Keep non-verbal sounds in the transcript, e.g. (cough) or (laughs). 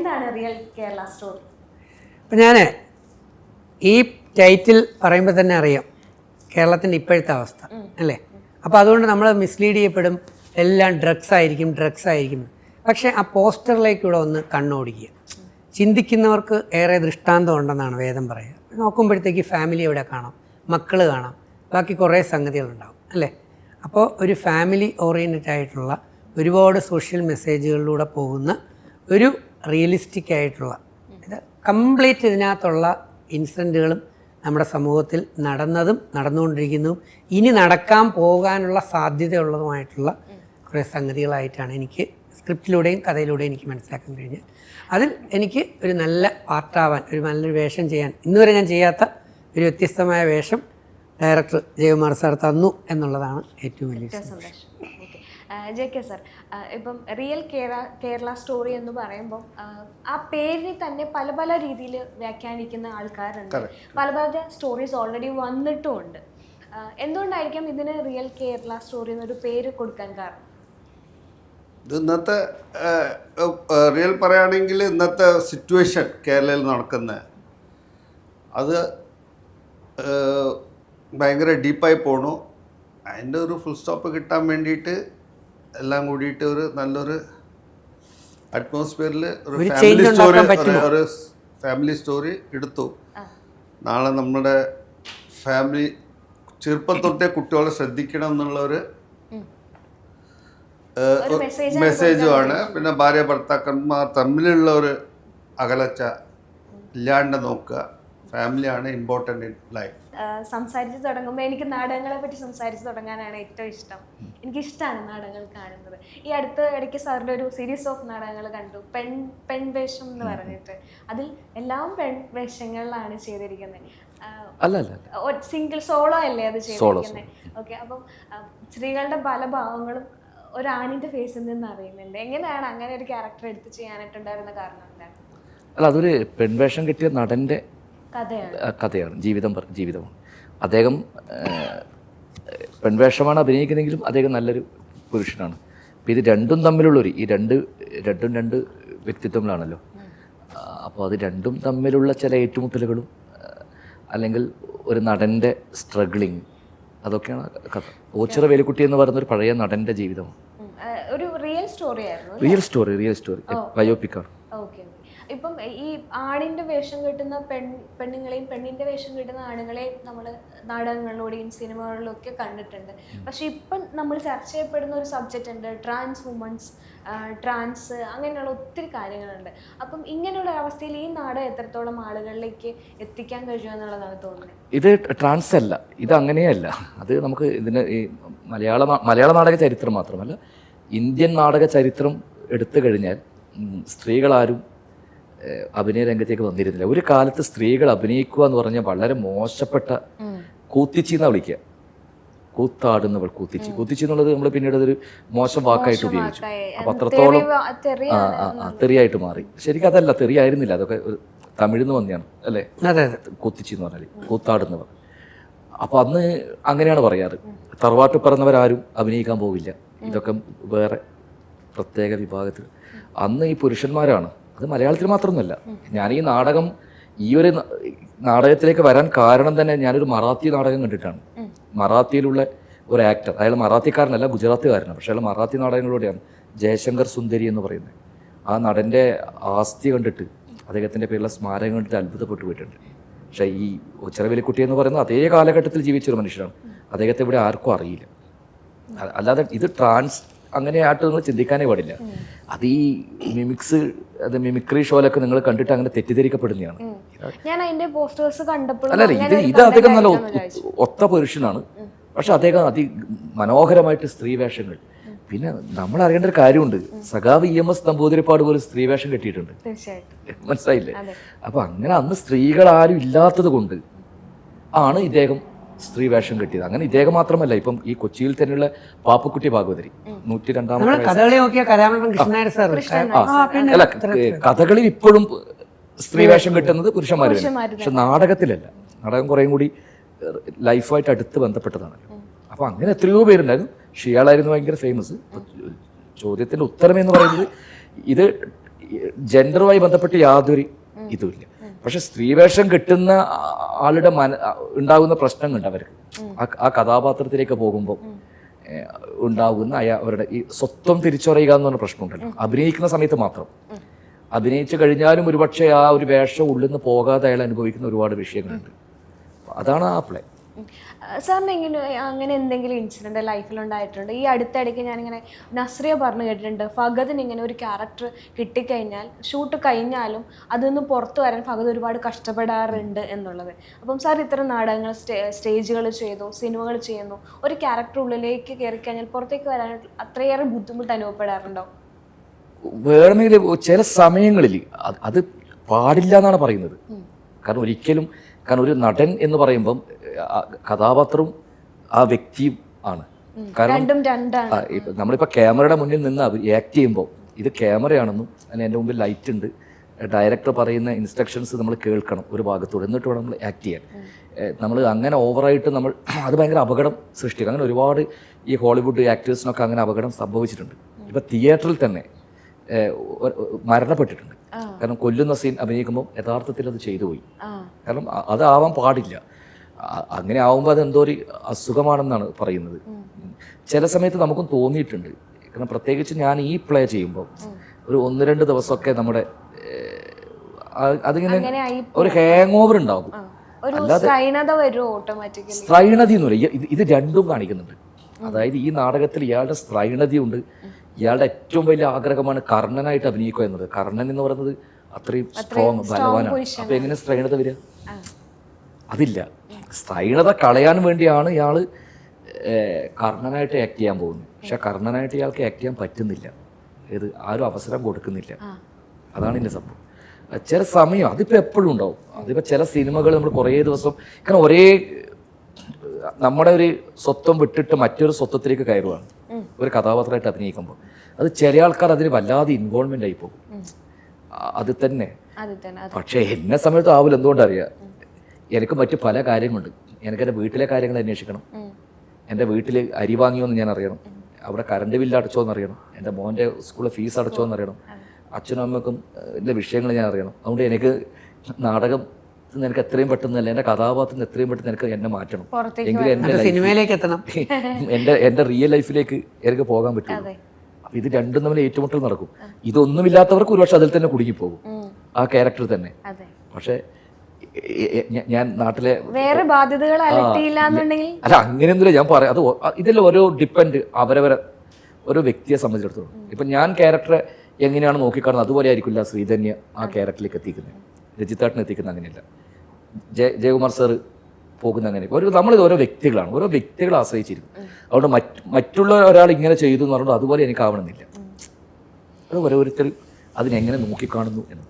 എന്താണ് real Kerala story? അപ്പം ഞാൻ ഈ ടൈറ്റിൽ പറയുമ്പോൾ തന്നെ അറിയാം കേരളത്തിന്റെ ഇപ്പോഴത്തെ അവസ്ഥ അല്ലേ? അപ്പോൾ അതുകൊണ്ട് നമ്മൾ മിസ്ലീഡ് ചെയ്യപ്പെടും എല്ലാം ഡ്രഗ്സ് ആയിരിക്കും ഡ്രഗ്സ് ആയിരിക്കും. പക്ഷേ ആ പോസ്റ്ററിലേക്കൂടെ ഒന്ന് കണ്ണോടിക്കുക. ചിന്തിക്കുന്നവർക്ക് ഏറെ ദൃഷ്ടാന്തം ഉണ്ടെന്നാണ് വേദം പറയുക. നോക്കുമ്പോഴത്തേക്ക് ഫാമിലി എവിടെ കാണാം മക്കൾ കാണാം ബാക്കി കുറേ സംഗതികളുണ്ടാവും അല്ലേ? അപ്പോൾ ഒരു ഫാമിലി ഓറിയന്റഡ് ആയിട്ടുള്ള ഒരുപാട് സോഷ്യൽ മെസ്സേജുകളിലൂടെ പോകുന്ന ഒരു റിയലിസ്റ്റിക് ആയിട്ടുള്ള ഇത് കംപ്ലീറ്റ് ഇതിനകത്തുള്ള ഇൻസിഡന്റുകളും നമ്മുടെ സമൂഹത്തിൽ നടന്നതും നടന്നുകൊണ്ടിരിക്കുന്നതും ഇനി നടക്കാൻ പോകാനുള്ള സാധ്യതയുള്ളതുമായിട്ടുള്ള കുറേ സംഗതികളായിട്ടാണ് എനിക്ക് സ്ക്രിപ്റ്റിലൂടെയും കഥയിലൂടെയും എനിക്ക് മനസ്സിലാക്കാൻ കഴിഞ്ഞത്. അതിൽ എനിക്ക് ഒരു നല്ല പാർട്ടാവാൻ ഒരു നല്ലൊരു വേഷം ചെയ്യാൻ ഇന്നുവരെ ഞാൻ ചെയ്യാത്ത ഒരു വ്യത്യസ്തമായ വേഷം ഡയറക്ടർ ജയകുമാർ സാർ തന്നു എന്നുള്ളതാണ് ഏറ്റവും വലിയ സന്തോഷം. ജെ കെ സാർ ഇപ്പം റിയൽ കേരള കേരള സ്റ്റോറി എന്ന് പറയുമ്പോൾ ആ പേരിനെ തന്നെ പല പല രീതിയിൽ വ്യാഖ്യാനിക്കുന്ന ആൾക്കാരുണ്ട്. പല പല സ്റ്റോറീസ് ഓൾറെഡി വന്നിട്ടുമുണ്ട്. എന്തുകൊണ്ടായിരിക്കാം എന്തുകൊണ്ടായിരിക്കും ഇതിന് റിയൽ കേരള സ്റ്റോറി എന്നൊരു പേര് കൊടുക്കാൻ കാരണം? ഇത് ഇന്നത്തെ റിയൽ പറയുകയാണെങ്കിൽ ഇന്നത്തെ സിറ്റുവേഷൻ കേരളയിൽ നടക്കുന്ന അത് ഭയങ്കര ഡീപ്പായി പോണു. അതിന്റെ ഒരു ഫുൾ സ്റ്റോപ്പ് കിട്ടാൻ വേണ്ടിയിട്ട് എല്ലാം കൂടിയിട്ട് ഒരു നല്ലൊരു അറ്റ്മോസ്ഫിയറിൽ ഒരു ഫാമിലി സ്റ്റോറി? ഒരു ഫാമിലി സ്റ്റോറി എടുത്തു. നാളെ നമ്മുടെ ഫാമിലി ചെറുപ്പം തൊട്ടേ കുട്ടികളെ ശ്രദ്ധിക്കണം എന്നുള്ള ഒരു ഒരു മെസ്സേജ് മെസ്സേജുമാണ് പിന്നെ ഭാര്യ ഭർത്താക്കന്മാർ തമ്മിലുള്ള ഒരു അകലച്ച ഇല്ലാണ്ട് നോക്കുക. ഫാമിലിയാണ് ഇമ്പോർട്ടന്റ് ഇൻ ലൈഫ് സംസാരിച്ച് തുടങ്ങുമ്പോൾ എനിക്ക് നാടകങ്ങളെ പറ്റി സംസാരിച്ച് തുടങ്ങാനാണ് ഏറ്റവും ഇഷ്ടം. എനിക്കിഷ്ടമാണ് നാടകങ്ങൾ കാണുന്നത്. ഈ അടുത്ത ഇടയ്ക്ക് സാറിന്റെ ഒരു സീരീസ് ഓഫ് നാടകങ്ങൾ കണ്ടു. പെൺ പെൺ വേഷം എന്ന് പറഞ്ഞിട്ട്. അതിൽ എല്ലാം പെൺ വേഷങ്ങളിലാണ് ചെയ്തിരിക്കുന്നത്. അല്ല അല്ല സിംഗിൾ സോളോ അല്ലേ അത് ചെയ്തിരിക്കുന്നത്? ഓക്കെ അപ്പം സ്ത്രീകളുടെ പല ഭാവങ്ങളും ഒരാണിന്റെ ഫേസിൽ നിന്ന് അറിയുന്നുണ്ട്. എങ്ങനെയാണ് അങ്ങനെ ഒരു ക്യാരക്ടർ എടുത്ത് ചെയ്യാനായിട്ടുണ്ടായിരുന്ന കാരണം എന്താണ്? അല്ല അതൊരു പെൺവേഷം കിട്ടിയ നടന്റെ കഥയാണ്. ജീവിതം ജീവിതമാണ്. അദ്ദേഹം പെൺവേഷമാണ് അഭിനയിക്കുന്നതെങ്കിലും അദ്ദേഹം നല്ലൊരു പുരുഷനാണ്. അപ്പോൾ ഇത് രണ്ടും തമ്മിലുള്ളൊരു ഈ രണ്ട് രണ്ടും രണ്ട് വ്യക്തിത്വങ്ങളാണല്ലോ. അപ്പോൾ അത് രണ്ടും തമ്മിലുള്ള ചില ഏറ്റുമുട്ടലുകളും അല്ലെങ്കിൽ ഒരു നടന്റെ സ്ട്രഗ്ലിങ് അതൊക്കെയാണ് കഥ. ഓച്ചിറ വേലുക്കുട്ടി എന്ന് പറയുന്ന ഒരു പഴയ നടന്റെ ജീവിതമാണ്. ഒരു real story real story real story. ബയോപിക്കാണ്. Okay. ഇപ്പം ഈ ആണിന്റെ വേഷം കിട്ടുന്ന പെൺ പെണ്ണുങ്ങളെയും പെണ്ണിന്റെ വേഷം കിട്ടുന്ന ആണുങ്ങളെയും നമ്മൾ നാടകങ്ങളിലൂടെയും സിനിമകളിലും ഒക്കെ കണ്ടിട്ടുണ്ട്. പക്ഷെ ഇപ്പം നമ്മൾ ചർച്ച ചെയ്യപ്പെടുന്ന ഒരു സബ്ജക്റ്റ് ഉണ്ട് ട്രാൻസ് വുമൻസ് ട്രാൻസ് അങ്ങനെയുള്ള ഒത്തിരി കാര്യങ്ങളുണ്ട്. അപ്പം ഇങ്ങനെയുള്ള അവസ്ഥയിൽ ഈ നാടകം എത്രത്തോളം ആളുകളിലേക്ക് എത്തിക്കാൻ കഴിയുമെന്നുള്ളതാണ് തോന്നുന്നത്? ഇത് ട്രാൻസ് അല്ല ഇത് അങ്ങനെയല്ല. അത് നമുക്ക് ഇതിന് ഈ മലയാള മലയാള നാടക ചരിത്രം മാത്രമല്ല ഇന്ത്യൻ നാടക ചരിത്രം എടുത്തു കഴിഞ്ഞാൽ സ്ത്രീകളാരും അഭിനയ രംഗത്തേക്ക് വന്നിരുന്നില്ല. ഒരു കാലത്ത് സ്ത്രീകൾ അഭിനയിക്കുക എന്ന് പറഞ്ഞാൽ വളരെ മോശപ്പെട്ട കൂത്തിച്ചി എന്നാ വിളിക്കുക. കൂത്താടുന്നവൾ കൂത്തിച്ചി. കൂത്തിച്ചി എന്നുള്ളത് നമ്മൾ പിന്നീട് അതൊരു മോശം വാക്കായിട്ട് ഉപയോഗിച്ചു. അപ്പൊ അത്രത്തോളം തെറിയാണ് ആ ആ, ആ തെറിയായിട്ട് മാറി. ശരിക്കും അതല്ല തെറിയായിരുന്നില്ല. അതൊക്കെ ഒരു തമിഴിൽ നിന്ന് വന്നെയാണ് അല്ലേ? അതെ അതെ. കുത്തിച്ചി എന്ന് പറഞ്ഞാൽ കൂത്താടുന്നവർ അപ്പോൾ അന്ന് അങ്ങനെയാണ് പറയാറ്. തറവാട്ട് പറഞ്ഞവരാരും അഭിനയിക്കാൻ പോവില്ല. ഇതൊക്കെ വേറെ പ്രത്യേക വിഭാഗത്തിൽ. അന്ന് ഈ പുരുഷന്മാരാണ് അത് മലയാളത്തിൽ മാത്രമൊന്നുമല്ല. ഞാൻ ഈ നാടകം ഈ ഒരു നാടകത്തിലേക്ക് വരാൻ കാരണം തന്നെ ഞാനൊരു മറാത്തി നാടകം കണ്ടിട്ടാണ്. മറാത്തിയിലുള്ള ഒരു ആക്ടർ അയാൾ മറാത്തിക്കാരനല്ല ഗുജറാത്തുകാരനാണ്. പക്ഷേ അയാൾ മറാത്തി നാടകങ്ങളിലൂടെയാണ് ജയശങ്കർ സുന്ദരി എന്ന് പറയുന്നത്. ആ നടന്റെ ആസ്തി കണ്ടിട്ട് അദ്ദേഹത്തിന്റെ പേരിലുള്ള സ്മാരകം കണ്ടിട്ട് അത്ഭുതപ്പെട്ടു പോയിട്ടുണ്ട്. പക്ഷേ ഈ ചിറവിലിക്കുട്ടി എന്ന് പറയുന്നത് അതേ കാലഘട്ടത്തിൽ ജീവിച്ചൊരു മനുഷ്യനാണ്. അദ്ദേഹത്തെ ഇവിടെ ആർക്കും അറിയില്ല. അല്ലാതെ ഇത് ട്രാൻസ് അങ്ങനെയായിട്ട് നിങ്ങൾ ചിന്തിക്കാനേ പാടില്ല. അത് ഈ മിമിക്സ് അത് മിമിക്രി ഷോയിലൊക്കെ നിങ്ങൾ കണ്ടിട്ട് അങ്ങനെ തെറ്റിദ്ധരിക്കപ്പെടുന്നതാണ്. ഞാൻ അതിന്റെ പോസ്റ്റേഴ്സ് കണ്ടപ്പോൾ അല്ലല്ല ഇത് ഇത് അദ്ദേഹം നല്ല ഒത്ത പുരുഷനാണ്. പക്ഷെ അദ്ദേഹം അതി മനോഹരമായിട്ട് സ്ത്രീ വേഷങ്ങൾ. പിന്നെ നമ്മൾ അറിയേണ്ട ഒരു കാര്യമുണ്ട്. സഖാവ് ഇ എം എസ് നമ്പൂതിരിപ്പാട് പോലും സ്ത്രീ വേഷം കെട്ടിയിട്ടുണ്ട്. മനസ്സിലായില്ലേ? അപ്പൊ അങ്ങനെ അന്ന് സ്ത്രീകൾ ആരും ഇല്ലാത്തത് കൊണ്ട് ആണ് ഇദ്ദേഹം സ്ത്രീ വേഷം കെട്ടിയത്. അങ്ങനെ ഇദ്ദേഹം മാത്രമല്ല ഇപ്പം ഈ കൊച്ചിയിൽ തന്നെയുള്ള പാപ്പുക്കുട്ടി ഭാഗവതരി. നൂറ്റി നമ്മൾ രണ്ടാമത്തെ കഥകളി നോക്കിയ കലാമണ്ഡലം കൃഷ്ണനായർ സാർ ആ, അല്ല കഥകളിൽ ഇപ്പോഴും സ്ത്രീ വേഷം കിട്ടുന്നത് പുരുഷന്മാർ പക്ഷെ നാടകത്തിലല്ല. നാടകം കുറേയും കൂടി ലൈഫായിട്ട് അടുത്ത് ബന്ധപ്പെട്ടതാണല്ലോ. അപ്പൊ അങ്ങനെ എത്രയോ പേരുണ്ടായിരുന്നു. ഷിയാളായിരുന്നു ഭയങ്കര ഫേമസ് ചോദ്യത്തിന്റെ ഉത്തരം എന്ന് പറയുന്നത് ഇത് ജെൻഡറുമായി ബന്ധപ്പെട്ട് യാതൊരു ഇതുമില്ല പക്ഷെ സ്ത്രീവേഷം കിട്ടുന്ന ആളുടെ മന ഉണ്ടാകുന്ന പ്രശ്നങ്ങളുണ്ട് അവർക്ക്. ആ- കഥാപാത്രത്തിലേക്ക് പോകുമ്പോൾ ഉണ്ടാകുന്ന അയാ അവരുടെ ഈ സ്വത്വം തിരിച്ചറിയുക എന്ന് പറഞ്ഞ പ്രശ്നമുണ്ടല്ലോ. അഭിനയിക്കുന്ന സമയത്ത് മാത്രം. അഭിനയിച്ചു കഴിഞ്ഞാലും ഒരുപക്ഷെ ആ ഒരു വേഷം ഉള്ളിൽ നിന്ന് പോകാതെ അയാൾ അനുഭവിക്കുന്ന ഒരുപാട് വിഷയങ്ങളുണ്ട്. അതാണ് ആ പ്ലേ. സാറിന് എങ്ങനെ അങ്ങനെ എന്തെങ്കിലും ഇൻസിഡന്റ് ലൈഫിൽ ഉണ്ടായിട്ടുണ്ട്? ഈ അടുത്തിടയ്ക്ക് ഞാനിങ്ങനെ നസ്രിയ പറഞ്ഞു കേട്ടിട്ടുണ്ട് ഫഗദിന് ഇങ്ങനെ ഒരു ക്യാരക്ടർ കിട്ടിക്കഴിഞ്ഞാൽ ഷൂട്ട് കഴിഞ്ഞാലും അതൊന്നും പുറത്തു വരാൻ ഫഗദ് ഒരുപാട് കഷ്ടപ്പെടാറുണ്ട് എന്നുള്ളത്. അപ്പം സാർ ഇത്തരം നാടകങ്ങൾ സ്റ്റേജുകൾ ചെയ്തു സിനിമകൾ ചെയ്യുന്നു ഒരു ക്യാരക്ടർ ഉള്ളിലേക്ക് കയറി കഴിഞ്ഞാൽ പുറത്തേക്ക് വരാൻ അത്രയേറെ ബുദ്ധിമുട്ട് അനുഭവപ്പെടാറുണ്ടോ? വേണമെങ്കിൽ ചില സമയങ്ങളിൽ അത് പാടില്ല എന്നാണ് പറയുന്നത്. കാരണം ഒരിക്കലും കാരണം ഒരു നടൻ എന്ന് പറയുമ്പം കഥാപാത്രവും ആ വ്യക്തിയും ആണ്. കാരണം നമ്മളിപ്പോൾ ക്യാമറയുടെ മുന്നിൽ നിന്ന് ആക്ട് ചെയ്യുമ്പോൾ ഇത് ക്യാമറയാണെന്നും അതിന് എന്റെ മുമ്പിൽ ലൈറ്റ് ഉണ്ട്. ഡയറക്ടർ പറയുന്ന ഇൻസ്ട്രക്ഷൻസ് നമ്മൾ കേൾക്കണം ഒരു ഭാഗത്തോട്. എന്നിട്ട് വേണം നമ്മൾ ആക്ട് ചെയ്യാൻ. നമ്മൾ അങ്ങനെ ഓവറായിട്ട് നമ്മൾ (clears throat) അത് ഭയങ്കര അപകടം സൃഷ്ടിക്കും. അങ്ങനെ ഒരുപാട് ഈ ഹോളിവുഡ് ആക്ടേഴ്സിനൊക്കെ അങ്ങനെ അപകടം സംഭവിച്ചിട്ടുണ്ട്. ഇപ്പം തിയേറ്ററിൽ തന്നെ മരണപ്പെട്ടിട്ടുണ്ട്. കാരണം കൊല്ലുന്ന സീൻ അഭിനയിക്കുമ്പോൾ യഥാർത്ഥത്തിൽ അത് ചെയ്തു പോയി. കാരണം അതാവാൻ പാടില്ല. അങ്ങനെ ആവുമ്പോൾ അതെന്തോ ഒരു അസുഖമാണെന്നാണ് പറയുന്നത്. ചില സമയത്ത് നമുക്കും തോന്നിയിട്ടുണ്ട്. കാരണം പ്രത്യേകിച്ച് ഞാൻ ഈ പ്ലേ ചെയ്യുമ്പോൾ ഒരു ഒന്ന് രണ്ട് ദിവസമൊക്കെ നമ്മുടെ അതിങ്ങനെ ഒരു ഹാങ് ഓവർ ഉണ്ടാകും സ്ത്രൈണത സ്ത്രൈണതി പറയും. ഇത് ഇത് രണ്ടും കാണിക്കുന്നുണ്ട്. അതായത് ഈ നാടകത്തിൽ ഇയാളുടെ സ്ത്രൈണതയുണ്ട് ഇയാളുടെ ഏറ്റവും വലിയ ആഗ്രഹമാണ് കർണനായിട്ട് അഭിനയിക്കുക എന്നത്. കർണൻ എന്ന് പറയുന്നത് അത്രയും സ്ട്രോങ് ബലവാനാണ്. അപ്പൊ എങ്ങനെ സ്ത്രൈണത വരിക? അതില്ല. സ്ത്രൈണത കളയാൻ വേണ്ടിയാണ് ഇയാൾ കർണനായിട്ട് ആക്ട് ചെയ്യാൻ പോകുന്നത്. പക്ഷെ കർണനായിട്ട് ഇയാൾക്ക് ആക്ട് ചെയ്യാൻ പറ്റുന്നില്ല. ഏത് ആരും അവസരം കൊടുക്കുന്നില്ല. അതാണ് ഇതിന്റെ സംഭവം. ചില സമയം അതിപ്പോ എപ്പോഴും ഉണ്ടാവും. അതിപ്പോൾ ചില സിനിമകൾ നമ്മൾ കുറേ ദിവസം കാരണം ഒരേ നമ്മുടെ ഒരു സ്വത്വം വിട്ടിട്ട് മറ്റൊരു സ്വത്വത്തിലേക്ക് കയറുകയാണ് ഒരു കഥാപാത്രമായിട്ട് അഭിനയിക്കുമ്പോൾ. അത് ചില ആൾക്കാർ അതിന് വല്ലാതെ ഇൻവോൾവ്മെന്റ് ആയി പോകും. അത് തന്നെ. പക്ഷേ എന്നെ സമയത്ത് ആവില്ല. എന്തുകൊണ്ടറിയാം? എനിക്ക് മറ്റ് പല കാര്യങ്ങളുണ്ട്. എനിക്ക് എന്റെ വീട്ടിലെ കാര്യങ്ങൾ അന്വേഷിക്കണം. എന്റെ വീട്ടിൽ അരി വാങ്ങിയോന്ന് ഞാൻ അറിയണം. അവിടെ കറണ്ട് ബില്ല് അടച്ചോ എന്ന് അറിയണം. എന്റെ മോന്റെ സ്കൂളിൽ ഫീസ് അടച്ചോ എന്ന് അറിയണം. അച്ഛനും അമ്മക്കും എന്റെ വിഷയങ്ങൾ ഞാൻ അറിയണം. അതുകൊണ്ട് എനിക്ക് നാടകം നിനക്ക് എത്രയും പെട്ടെന്ന് അല്ല എന്റെ കഥാപാത്രത്തിന് എത്രയും പെട്ടെന്ന് എനിക്ക് എന്നെ മാറ്റണം. എങ്കിലും എന്റെ സിനിമയിലേക്ക് എത്തണം. (laughs) എന്റെ എന്റെ റിയൽ ലൈഫിലേക്ക് എനിക്ക് പോകാൻ പറ്റും അതെ. അപ്പൊ ഇത് രണ്ടും തമ്മിൽ ഏറ്റുമുട്ടൽ നടക്കും. ഇതൊന്നുമില്ലാത്തവർക്ക് ഒരുപക്ഷെ അതിൽ തന്നെ കുടുങ്ങിപ്പോകും. ആ ക്യാരക്ടർ തന്നെ. അതെ. പക്ഷേ ഞാൻ നാട്ടിലെ വേറെ ബാധ്യതകൾ അല്ല അങ്ങനെയൊന്നുമില്ല. ഞാൻ പറയാം. അത് ഇതിൽ ഓരോ ഡിപ്പെൻഡ് അവരവരെ ഓരോ വ്യക്തിയെ സംബന്ധിച്ചിടത്തോളം. ഇപ്പം ഞാൻ ക്യാരക്ടർ എങ്ങനെയാണ് നോക്കിക്കാണുന്നത്? അതുപോലെ ആയിരിക്കില്ല ശ്രീധന്യ ആ ക്യാരക്ടറിലേക്ക് എത്തിക്കുന്നത്. രജിത്താട്ടിന് എത്തിക്കുന്നത് അങ്ങനെയല്ല. ജയ ജയകുമാർ സാറ് പോകുന്ന അങ്ങനെ. ഒരു നമ്മളിത് ഓരോ വ്യക്തികളാണ്. ഓരോ വ്യക്തികളെ ആശ്രയിച്ചിരിക്കും അതുകൊണ്ട് മറ്റ് മറ്റുള്ള ഒരാൾ ഇങ്ങനെ ചെയ്തു എന്ന് പറഞ്ഞാൽ അതുപോലെ എനിക്കാവണമെന്നില്ല. അത് ഓരോരുത്തർ അതിനെങ്ങനെ നോക്കിക്കാണുന്നു എന്നത്